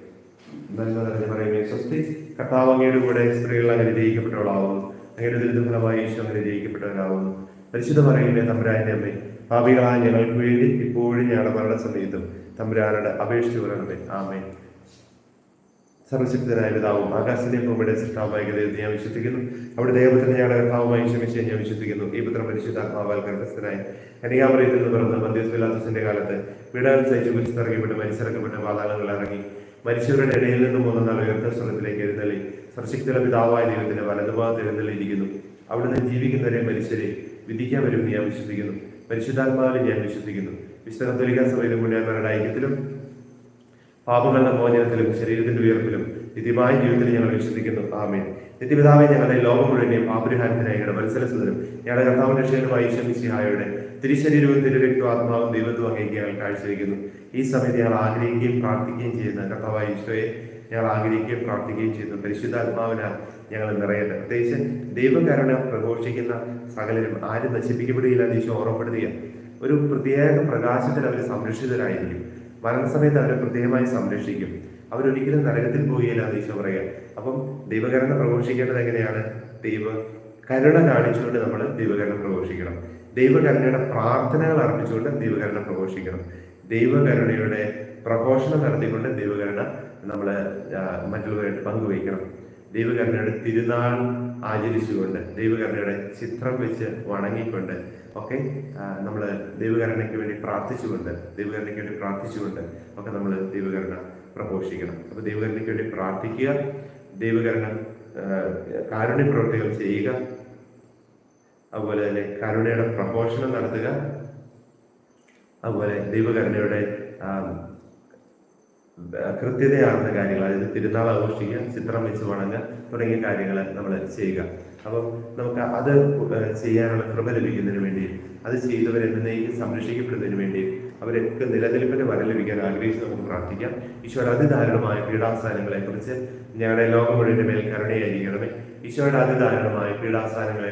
നന്മ നിറഞ്ഞ സ്വസ്തി കർത്താവ് അങ്ങയുടെ കൂടെ സ്ത്രീകൾ അങ്ങനെ ജയിക്കപ്പെട്ടവളാവുന്നു അങ്ങയുടെ ദുരിതഫലമായി ഈശോ അങ്ങനെ ജയിക്കപ്പെട്ടവരാവുന്നു പരിശുദ്ധ പറയുമേ തമ്പുരാന്റെ അമ്മേ പാപികളായ ഞങ്ങൾക്ക് വേണ്ടി ഇപ്പോഴും ഞങ്ങളുടെ മരണസമയത്തും തമ്പുരാനോട് അപേക്ഷിച്ചു വരണമേ. ആമേ സർവശക്തനായ പിതാവും ആകാശത്തിന്റെ ഭൂമിയുടെ സൃഷ്ടാവായ ദൈവത്തെ ഞാൻ വിശ്വസിക്കുന്നു. അവിടെ ദൈവത്തിന് ഞങ്ങളുടെ കർത്താവുമായി ക്ഷമിച്ച് ഞാൻ വിശ്വസിക്കുന്നു. ഈ പുത്രം പരിശുദ്ധാത്മാവാൽ ഗർഭസ്ഥനായി കനികാമറിയത്തിൽ നിന്ന് പിറന്ന് മധ്യസ്ഥിലാത്തസിന്റെ കാലത്ത് വീടാൻ സഹിച്ച് കുരിശിറങ്ങപ്പെട്ട് മരിച്ചിറക്കപ്പെട്ട് പാതാളങ്ങളിൽ ഇറങ്ങി. മരിച്ചവരുടെ ഇടയിൽ നിന്നും മൂന്ന് നാൾ ഉയർത്ത സ്ഥലത്തിലേക്ക് എഴുന്നള്ളി. സർശക്തിയുടെ പിതാവായ ദൈവത്തിന്റെ വലതുഭാഗത്ത് എഴുന്നള്ളിയിരിക്കുന്നു അവിടുന്ന് ജീവിക്കുന്നവരെ മരിച്ചരെ വിധിക്കാൻ വരും ഞാൻ വിശ്വസിക്കുന്നു. പരിശുദ്ധാത്മാവിൽ ഞാൻ വിശ്വസിക്കുന്നു. വിശുദ്ധ കത്തോലിക്ക സഭയിലും മുന്നേമാരുടെ ഐക്യത്തിലും പാപങ്ങളുടെ മോചനത്തിലും ശരീരത്തിന്റെ ഉയർപ്പിലും നിത്യമായ ജീവിതത്തിൽ ഞങ്ങൾ വിശ്വസിക്കുന്നു. ആമേൻ. നിത്യപിതാവെ ഞങ്ങളുടെ ലോകം മുഴുവനെയും ആപരിഹാരത്തിനായി ഞങ്ങളുടെ മത്സരസുതരും ഞങ്ങളുടെ കർത്താവിന്റെ ക്ഷേത്രമായി ഈശ്വമിസിഹായുടെ തിരുശരീരവും തിരുരക്തവും ആത്മാവും ദൈവത്വം അങ്ങേക്ക് ഞങ്ങൾ കാഴ്ചവെക്കുന്നു. ഈ സമയത്ത് ഞങ്ങൾ ആഗ്രഹിക്കുകയും പ്രാർത്ഥിക്കുകയും ചെയ്യുന്ന. കർത്താവായ ഈശോയെ ഞങ്ങൾ ആഗ്രഹിക്കുകയും പ്രാർത്ഥിക്കുകയും ചെയ്യുന്നു. പരിശുദ്ധാത്മാവിനാൽ ഞങ്ങൾ നിറയട്ടെ പ്രത്യേകിച്ച് ദൈവകരുണ പ്രഘോഷിക്കുന്ന സകലരും ആരും നശിപ്പിക്കപ്പെടുകയില്ല ഈശോ ഓർമ്മപ്പെടുത്തുക ഒരു പ്രത്യേക പ്രകാശത്തിൽ അവർ സംരക്ഷിതരായിരിക്കും. മരണസമയത്ത് അവരെ പ്രത്യേകമായി സംരക്ഷിക്കും. അവരൊരിക്കലും നരകത്തിൽ പോവുകയില്ല ഈശോ പറയുക അപ്പം ദൈവകരണ പ്രഘോഷിക്കേണ്ടത് എങ്ങനെയാണ്? ദൈവ കരുണ കാണിച്ചുകൊണ്ട് നമ്മൾ ദൈവകരണം പ്രഘോഷിക്കണം. ദൈവകരുണയുടെ പ്രാർത്ഥനകൾ അർപ്പിച്ചുകൊണ്ട് ദൈവകരുണ പ്രഘോഷിക്കണം. ദൈവകരുണയുടെ പ്രഘോഷണം നടത്തിക്കൊണ്ട് ദൈവകരുണ നമ്മൾ മറ്റുള്ളവരായിട്ട് പങ്കുവയ്ക്കണം. ദൈവകരുണയുടെ തിരുനാൾ ആചരിച്ചുകൊണ്ട് ദൈവകരുണയുടെ ചിത്രം വെച്ച് വണങ്ങിക്കൊണ്ട് ഒക്കെ നമ്മൾ ദൈവകരുണയ്ക്ക് വേണ്ടി പ്രാർത്ഥിച്ചുകൊണ്ട് ദൈവകരുണയ്ക്ക് വേണ്ടി പ്രാർത്ഥിച്ചുകൊണ്ട് ഒക്കെ നമ്മൾ ദൈവകരുണ പ്രഘോഷിക്കണം. അപ്പോൾ ദൈവകരുണയ്ക്ക് വേണ്ടി പ്രാർത്ഥിക്കുക ദൈവകരുണ കാരുണ്യ പ്രവർത്തികൾ ചെയ്യുക അതുപോലെ തന്നെ കരുണയുടെ പ്രഘോഷണം നടത്തുക. അതുപോലെ ദൈവകരുണയുടെ കൃത്യതയാർന്ന കാര്യങ്ങൾ അതായത് തിരുനാൾ ആഘോഷിക്കുക ചിത്രം വെച്ച് വണങ്ങുക തുടങ്ങിയ കാര്യങ്ങൾ നമ്മൾ ചെയ്യുക. അപ്പം നമുക്ക് അത് ചെയ്യാനുള്ള കൃപ ലഭിക്കുന്നതിന് വേണ്ടി അത് ചെയ്തവരെ എന്നേക്കും സംരക്ഷിക്കപ്പെടുന്നതിന് വേണ്ടി അവരൊക്കെ നിലനിൽപ്പിന് വര ലഭിക്കാൻ ആഗ്രഹിച്ച് നമുക്ക് പ്രാർത്ഥിക്കാം. ഈശോയുടെ അതിദാരുണമായ പീഡാസ്ഥാനങ്ങളെ കുറിച്ച് ഞങ്ങളുടെ ലോകം മുഴുവന്റെ മേൽ കരുണയായിരിക്കണമേ. ഈശോയുടെ അതിദാരുണമായ പീഡാസ്ഥാനങ്ങളെ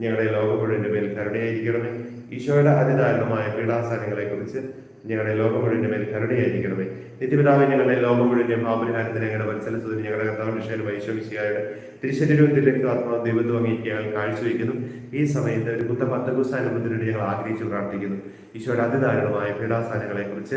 ഞങ്ങളുടെ ലോകം മുഴുവന്റെ മേൽ കരുണയായിരിക്കണമേ. ഈശോയുടെ അതിദാരുണമായ പീഡാസ്ഥാനങ്ങളെ കുറിച്ച് ഞങ്ങളുടെ ലോകം മുഴുവന്റെ മേൽ കരുണയായിരിക്കണമേ. നിത്യപിതാവ് ഞങ്ങളുടെ ലോകം മുഴുവന്റെ ഭാവപരിഹാരത്തിന് ഞങ്ങളുടെ വത്സലസുദിന് ഞങ്ങളുടെ കർത്താവിന്റെ ശേഷം വൈശ്വമിശിയായുടെ തിരുശരീരവും തിരക്കും ദൈവത്വം അങ്ങേക്ക് ഞങ്ങൾ കാഴ്ചവെക്കുന്നു. ഈ സമയത്ത് ഒരു ബുദ്ധ പത്തകുസ്ഥാനുഭവത്തിന് വേണ്ടി ഞങ്ങൾ ആഗ്രഹിച്ചു പ്രാർത്ഥിക്കുന്നു. ഈശോയുടെ അതിദാരുണമായ പീഡാസ്ഥാനങ്ങളെ കുറിച്ച്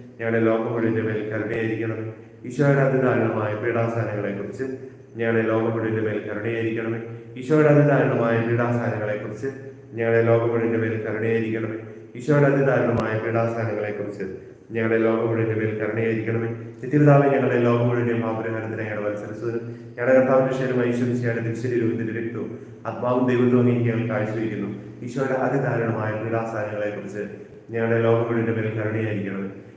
ഞങ്ങളുടെ ലോകം മുഴുവന്റെ മേൽ കരുണയായിരിക്കണമേ. ഈശോയുടെ അതിദാരുണമായ പീഡാസ്ഥാനങ്ങളെ കുറിച്ച് ഞങ്ങളുടെ ലോകം മുഴുവന്റെ മേൽ കരുണയായിരിക്കണമേ. ഈശോയുടെ അതിദാരുണമായ പീഡാസ്ഥാനങ്ങളെ കുറിച്ച് ഞങ്ങളുടെ ലോകം മുഴുവന്റെ മേൽ കരുണയായിരിക്കണമേ. ഈശോയുടെ അതിദാരുണമായ പീഡാസ്ഥാനങ്ങളെ കുറിച്ച് ഞങ്ങളുടെ ലോകം മുഴുവന്റെ മേൽ കരുണയായിരിക്കണമേ. നിത്യപിതാവ് ഞങ്ങളുടെ ലോകം മുഴുവന്റെ പാപരഹാരത്തിന് ഞങ്ങളുടെ മത്സരിച്ചത് ഞങ്ങളുടെ കർത്താവിന്റെ ശരീരം ഐശ്വര്യയുടെ തിരിശരീരത്തിന്റെ രക്തവും ആത്മാവും ദൈവത്വവും ഞങ്ങൾ കാഴ്ചവെക്കുന്നു ഈശോയുടെ അതിദാരുണമായ പീഡാസ്ഥാനങ്ങളെ കുറിച്ച് ഞങ്ങളുടെ ലോകം മുഴുവന്റെ മേൽ കരുണയായിരിക്കണമേ.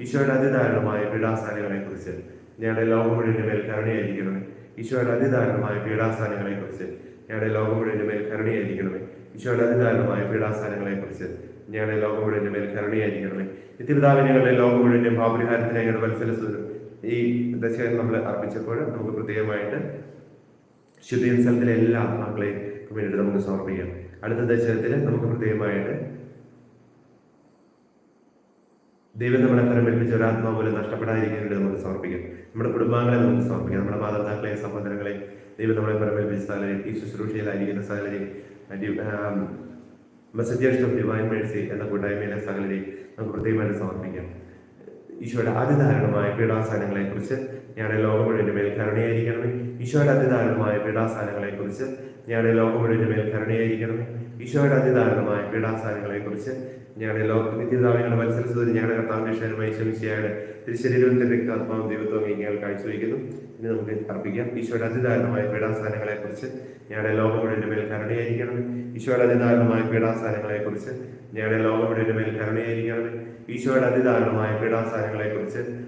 ഈശോയുടെ അതിദാരുണമായ പീഡാസാനികളെ കുറിച്ച് ഞങ്ങളുടെ ലോകം മുഴുവന്റെ മേൽ കരുണയായിരിക്കണമേ. ഈശോയുടെ അതിദാരുണമായ പീഡാസാനികളെ കുറിച്ച് ഞങ്ങളുടെ ലോകം മുഴുവന്റെ മേൽ കരുണയായിരിക്കണമേ. ഈശോയുടെ അതിദാരുണമായ പീഡാസാനങ്ങളെ കുറിച്ച് ഞങ്ങളുടെ ലോകം മേൽ കരുണയായിരിക്കണമേ. നിത്യപിതാവ് ഞങ്ങളുടെ ലോകം മുഴുവന്റെ പാപരിഹാരത്തിന് ഞങ്ങളുടെ വത്സലസുരം ഈ ദശകം നമ്മൾ അർപ്പിച്ചപ്പോൾ നമുക്ക് പ്രത്യേകമായിട്ട് ശുദ്ധീൻ സ്ഥലത്തിലെ എല്ലാ ആത്മാക്കളെയും വേണ്ടിയിട്ട് നമുക്ക് സമർപ്പിക്കാം. അടുത്ത ദശകത്തിൽ നമുക്ക് പ്രത്യേകമായിട്ട് ദൈവം നമ്മളെ ഫലമേൽപ്പിച്ച ഒരാത്മാവ് പോലും നഷ്ടപ്പെടാതിരിക്കാൻ നമുക്ക് സമർപ്പിക്കാം. നമ്മുടെ കുടുംബാംഗങ്ങളെ നമുക്ക് സമർപ്പിക്കാം. നമ്മുടെ മാതാപിതാക്കളെയും സഹോദരങ്ങളെയും ദൈവം നമ്മളെ ഫലമേൽപ്പിച്ച സാലറി ഈ ശുശ്രൂഷയിലായിരിക്കുന്ന സാലറി മെസ്സേജേഴ്സ് ഓഫ് ഡിവൈൻ മേഴ്സി എന്ന കൂട്ടായ്മയിലെ സകലരെയും നമുക്ക് പ്രത്യേകമായിട്ട് സമർപ്പിക്കാം. ഈശോയുടെ അതിദാരുണമായ പീഡാസ്ഥാനങ്ങളെ കുറിച്ച് ഞങ്ങളുടെ ലോകം മുഴുവന്റെ മേൽ കരുണയായിരിക്കണമേ. ഈശോയുടെ അതിദാരുണമായ പീഡാസ്ഥാനങ്ങളെ കുറിച്ച് ഞങ്ങളുടെ ലോകം മുഴുവന്റെ മേൽ കരുണയായിരിക്കണമേ. ഈശോയുടെ അതിദാരുണമായ പീഡാസ്ഥാനങ്ങളെ കുറിച്ച് ഞങ്ങളുടെ ലോക നിത്യപിതാവിനുള്ള മത്സരസുദ്ധി ഞങ്ങളുടെ കർത്താവിന്റെ ശരണമായി ശമിശിയായുടെ തിരുശരീരവും രക്താത്മാവും ദൈവത്വം ഞങ്ങൾ കാഴ്ചവെക്കുന്നു ഇനി നമുക്ക് അർപ്പിക്കാം. ഈശോയുടെ അതിദാരുണമായ പീഡാസ്ഥാനങ്ങളെ കുറിച്ച് ഞങ്ങളുടെ ലോകം മുഴുവന്റെ മേൽ കരുണയായിരിക്കണമേ. ഈശോയുടെ അതിദാരുണമായ പീഡാസ്ഥാനങ്ങളെ കുറിച്ച് ഞങ്ങളുടെ ലോകം മുഴുവന്റെ മേൽ കരുണയായിരിക്കണമേ. ഈശോയുടെ അതിദാരുണമായ പീഡാസ്ഥാനങ്ങളെ കുറിച്ച്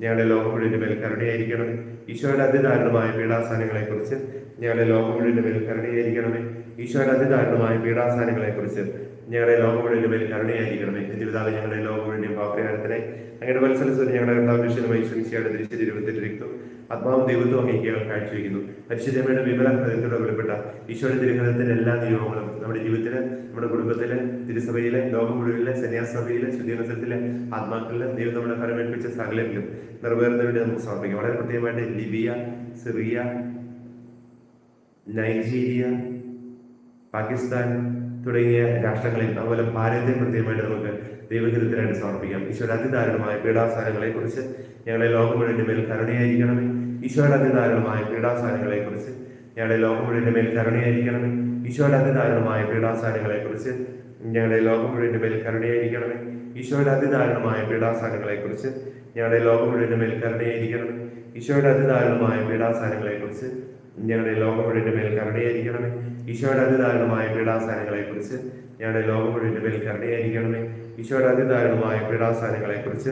ഞങ്ങളുടെ ലോകം മുഴുവന്റെ മേൽ കരുണയായിരിക്കണമേ. ഈശോയുടെ അതിദാരുണമായ പീഡാസ്ഥാനങ്ങളെ കുറിച്ച് ഞങ്ങളുടെ ലോകം മുഴുവന്റെ മേൽ കരുണയായിരിക്കണമേ. ഈശോയുടെ അതിദാരുണമായ പീഡാസ്ഥാനങ്ങളെ കുറിച്ച് ഞങ്ങളുടെ ലോകം മുഴുവന്റെ മേൽ കരുണയായിരിക്കണമേ. തിരുവിതാവ് ഞങ്ങളുടെ ലോകം മുഴുവന്റെ പാപ്രിയാരത്തിനെ അങ്ങനെ വത്സരസ്വരം ഞങ്ങളുടെ കർത്താവ് വിഷയമായി ശ്രമിച്ചയുടെ ദൃശ്യ ഇരുപത്തെട്ട് രക്തം ആത്മാവും ദൈവത്വം അങ്ങേക്ക് കാഴ്ചവെക്കുന്നു. പരിശുദ്ധമയുടെ വിമല ഹൃദയത്തോടെ വെളിപ്പെട്ട ഈശോയുടെ തിരുഹൃദയത്തിന്റെ എല്ലാ നിയമങ്ങളും നമ്മുടെ ജീവിതത്തിൽ നമ്മുടെ കുടുംബത്തിൽ തിരുസഭയിലെ ലോകം മുഴുവനിലെ സന്യാസഭയിലെ ശുദ്ധീകരണത്തിലെ ആത്മാക്കളിലെ ദൈവം നമ്മുടെ ഫലമേൽപ്പിച്ച സകലത്തിലും നിറവേറുന്നതിന് നമുക്ക് സമർപ്പിക്കാം. വളരെ പ്രത്യേകമായിട്ട് ലിബിയ സിറിയ നൈജീരിയ പാകിസ്ഥാൻ തുടങ്ങിയ രാഷ്ട്രങ്ങളിൽ അതുപോലെ ഭാരതത്തെ പ്രത്യേകമായിട്ട് നമുക്ക് ദൈവഗ്രഹത്തിനായിട്ട് സമർപ്പിക്കാം. ഈശോയുടെ അതിദാരുണമായ പീഡാസാരങ്ങളെ കുറിച്ച് ഞങ്ങളെ ലോകം മുഴുവന്റെ മേൽ കരുണയായിരിക്കണമേ. ഈശോയുടെ പീഡാസാരങ്ങളെ കുറിച്ച് ഞങ്ങളുടെ ലോകം മുഴുവന്റെ മേൽ കരുണയായിരിക്കണമേ. ഈശോയുടെ പീഡാസാരങ്ങളെ കുറിച്ച് ഞങ്ങളുടെ ലോകം മുഴുവന്റെ മേൽ കരുണയായിരിക്കണമേ. ഈശോയുടെ പീഡാസാരങ്ങളെ കുറിച്ച് ഞങ്ങളുടെ ലോകം മുഴുവന്റെ മേൽ കരുണയായിരിക്കണമേ. ഈശോയുടെ പീഡാസാരങ്ങളെ കുറിച്ച് ഞങ്ങളുടെ ലോകം മുഴുവന്റെ മേൽ കരുണയായിരിക്കണമേ. ഈശോയുടെ പീഡാസാരങ്ങളെ കുറിച്ച് ഞങ്ങളുടെ ലോകം മുഴുവന്റെ മേൽ കരുണയായിരിക്കണമേ. ഈശോയുടെ പീഡാസാരങ്ങളെ കുറിച്ച്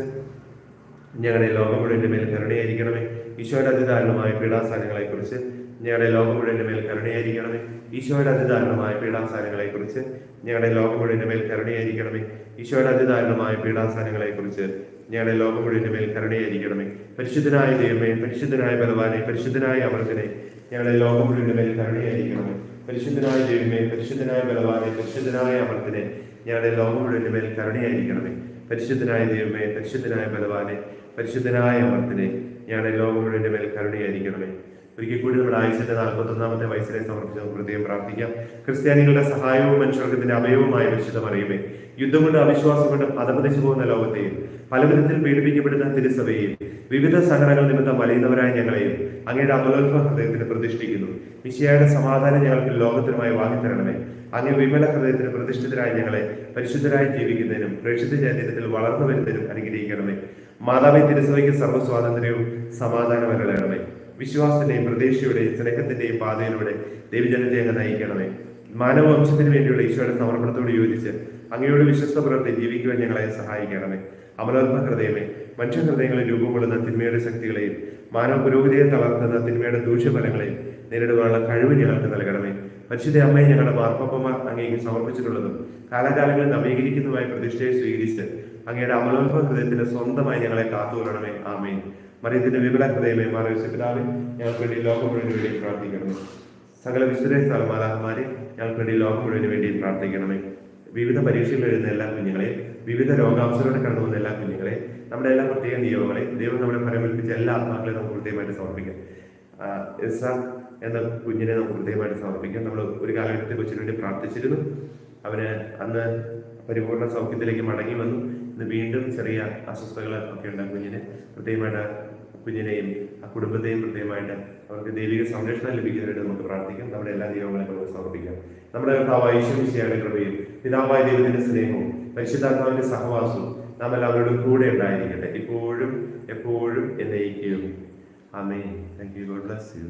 ഞങ്ങളുടെ ലോകം മുഴുവന്റെ മേൽ കരുണയായിരിക്കണമേ. ഈശോയുടെ അതിദാരുണമായ പീഡാസാരങ്ങളെ കുറിച്ച് ഞങ്ങളുടെ ലോകം മുഴുവന്റെ മേൽ കരുണയായിരിക്കണമേ. ഈശോയുടെ അതിദാരുണമായ പീഡാസാരങ്ങളെ കുറിച്ച് ഞങ്ങളുടെ ലോകം മുഴുവന്റെ മേൽ കരുണയായിരിക്കണമേ. ഈശോയുടെ അതിദാരുണമായ പീഡാസാരങ്ങളെ കുറിച്ച് ഞങ്ങളുടെ ലോകം മുഴുവന്റെ മേൽ കരുണയായിരിക്കണമേ. പരിശുദ്ധനായ ദൈവമേ പരിശുദ്ധനായ ബലവാനെ പരിശുദ്ധനായ അമൃതനെ ഞങ്ങളുടെ ലോകം മുഴുവന്റെ മേൽ കരുണയായിരിക്കണമേ. പരിശുദ്ധനായ ദൈവമേ പരിശുദ്ധനായ ബലവാനെ പരിശുദ്ധനായ അമൃതനെ ഞങ്ങളുടെ ലോകം മുഴുവന്റെ മേൽ കരുണയായിരിക്കണമേ. പരിശുദ്ധനായ ദൈവമേ പരിശുദ്ധനായ ബലവാനെ പരിശുദ്ധനായ അമർത്തിനെ ഞങ്ങളുടെ ലോകം മുഴുവന്റെ മേൽ ഒരിക്കൽ കൂടി നമ്മുടെ ആയുസിന്റെ നാൽപ്പത്തൊന്നാമത്തെ വയസ്സിനെ സമർപ്പിച്ച് നമുക്ക് ഹൃദയം പ്രാർത്ഥിക്കാം. ക്രിസ്ത്യാനികളുടെ സഹായവും മനുഷ്യർഗത്തിന്റെ അഭയവുമായ വിശുദ്ധം അറിയുമേ യുദ്ധം കൊണ്ട് അവിശ്വാസം കൊണ്ട് പതപതിച്ചു പോകുന്ന ലോകത്തെയും പലവിധത്തിൽ പീഡിപ്പിക്കപ്പെടുന്ന തിരുസഭയെയും വിവിധ സഹനങ്ങൾ നിമിത്തം വലയുന്നവരായ ഞങ്ങളെയും അങ്ങയുടെ അമലോത്ഭവ ഹൃദയത്തിന് പ്രതിഷ്ഠിക്കുന്നു. വിശയായുടെ സമാധാനം ഞങ്ങൾക്ക് ലോകത്തിനുമായി വാങ്ങിത്തരണമേ. അങ്ങ് വിമല ഹൃദയത്തിന് പ്രതിഷ്ഠിതരായ ഞങ്ങളെ പരിശുദ്ധരായി ജീവിക്കുന്നതിനും പ്രേക്ഷിത ചൈതന്യത്തിൽ വളർന്നു വരുന്നതിനും അനുഗ്രഹിക്കണമേ. മാതാവി തിരുസഭയ്ക്ക് സർവസ്വാതന്ത്ര്യവും സമാധാനം വരളയണമേ വിശ്വാസത്തിന്റെയും പ്രതീക്ഷയുടെയും സ്നേഹത്തിന്റെയും പാതയിലൂടെ ദേവിജനത്തെ അങ്ങ് നയിക്കണമേ. മാനവവംശത്തിന് വേണ്ടിയുള്ള ഈശോയുടെ സമർപ്പണത്തോട് യോജിച്ച് അങ്ങയോട് വിശ്വസ്ത പുലർത്തി ജീവിക്കുവാൻ ഞങ്ങളെ സഹായിക്കണമേ. അമലോത്മ ഹൃദയമേ മനുഷ്യ ഹൃദയങ്ങളിൽ രൂപം കൊള്ളുന്ന തിന്മയുടെ ശക്തികളെയും മാനവ പുരോഗതിയെ തളർത്തുന്ന തിന്മയുടെ ദൂഷ്യഫലങ്ങളെയും നേരിടുവാനുള്ള കഴിവ് ഞങ്ങൾക്ക് നൽകണമേ. പരിശുദ്ധ അമ്മയെ ഞങ്ങളുടെ മാർപ്പാപ്പമാർ അങ്ങേക്ക് സമർപ്പിച്ചിട്ടുള്ളതും കാലാകാലങ്ങളിൽ നവീകരിക്കുന്നതുമായ പ്രതിഷ്ഠയെ സ്വീകരിച്ച് അങ്ങയുടെ അമലോത്ഭവ ഹൃദയത്തിന്റെ സ്വന്തമായി ഞങ്ങളെ കാത്തുകൊള്ളണമേ. ആമേൻ. മറിയത്തിന്റെ വിപുല ഹൃദയമേ മാറിയ പിതാവേ ഞങ്ങൾക്ക് വേണ്ടി ലോകം മുഴുവൻ വേണ്ടി പ്രാർത്ഥിക്കണമേ. സകല വിശുദ്ധ സ്ഥലമാലാഹമാരെ ഞങ്ങൾക്ക് വേണ്ടി ലോകം മുഴുവൻ വേണ്ടി പ്രാർത്ഥിക്കണമേ. വിവിധ പരീക്ഷകൾ എഴുതുന്ന എല്ലാ കുഞ്ഞുങ്ങളെ വിവിധ രോഗാംശങ്ങളുടെ കടന്നു വന്ന എല്ലാ കുഞ്ഞുങ്ങളെ നമ്മുടെ എല്ലാ പ്രത്യേക നിയമങ്ങളെ ദൈവം നമ്മളെ ഫലമേൽപ്പിച്ച എല്ലാ ആത്മാക്കളെയും നമുക്ക് കൃത്യമായിട്ട് സമർപ്പിക്കാം. എന്ന കുഞ്ഞിനെ നമുക്ക് ഹൃദയമായിട്ട് സമർപ്പിക്കാം. നമ്മൾ ഒരു കാലഘട്ടത്തിൽ കൊച്ചിന് വേണ്ടി പ്രാർത്ഥിച്ചിരുന്നു. അവന് അന്ന് പരിപൂർണ സൗഖ്യത്തിലേക്ക് മടങ്ങി വന്നു. ഇന്ന് വീണ്ടും ചെറിയ അസ്വസ്ഥകൾ ഒക്കെ ഉണ്ട് കുഞ്ഞിനെ. ഹൃദയമായിട്ട് കുഞ്ഞിനെയും ആ കുടുംബത്തെയും ഹൃദയമായിട്ട് അവർക്ക് ദൈവിക സംരക്ഷണം ലഭിക്കുന്നതിനായിട്ട് നമുക്ക് പ്രാർത്ഥിക്കാം. നമ്മുടെ എല്ലാ ദൈവങ്ങളെ നമുക്ക് സമർപ്പിക്കാം. നമ്മുടെ കർത്താവ് ഈശ്വരിശയുടെ കൃപയും പിതാവായ ദൈവത്തിന്റെ സ്നേഹവും പരിശുദ്ധാത്മാവിന്റെ സഹവാസവും നാം എല്ലാവരോടും കൂടെ ഉണ്ടായിരിക്കട്ടെ. ഇപ്പോഴും എപ്പോഴും എന്നയിക്കുകയും ആമേ thank you God bless you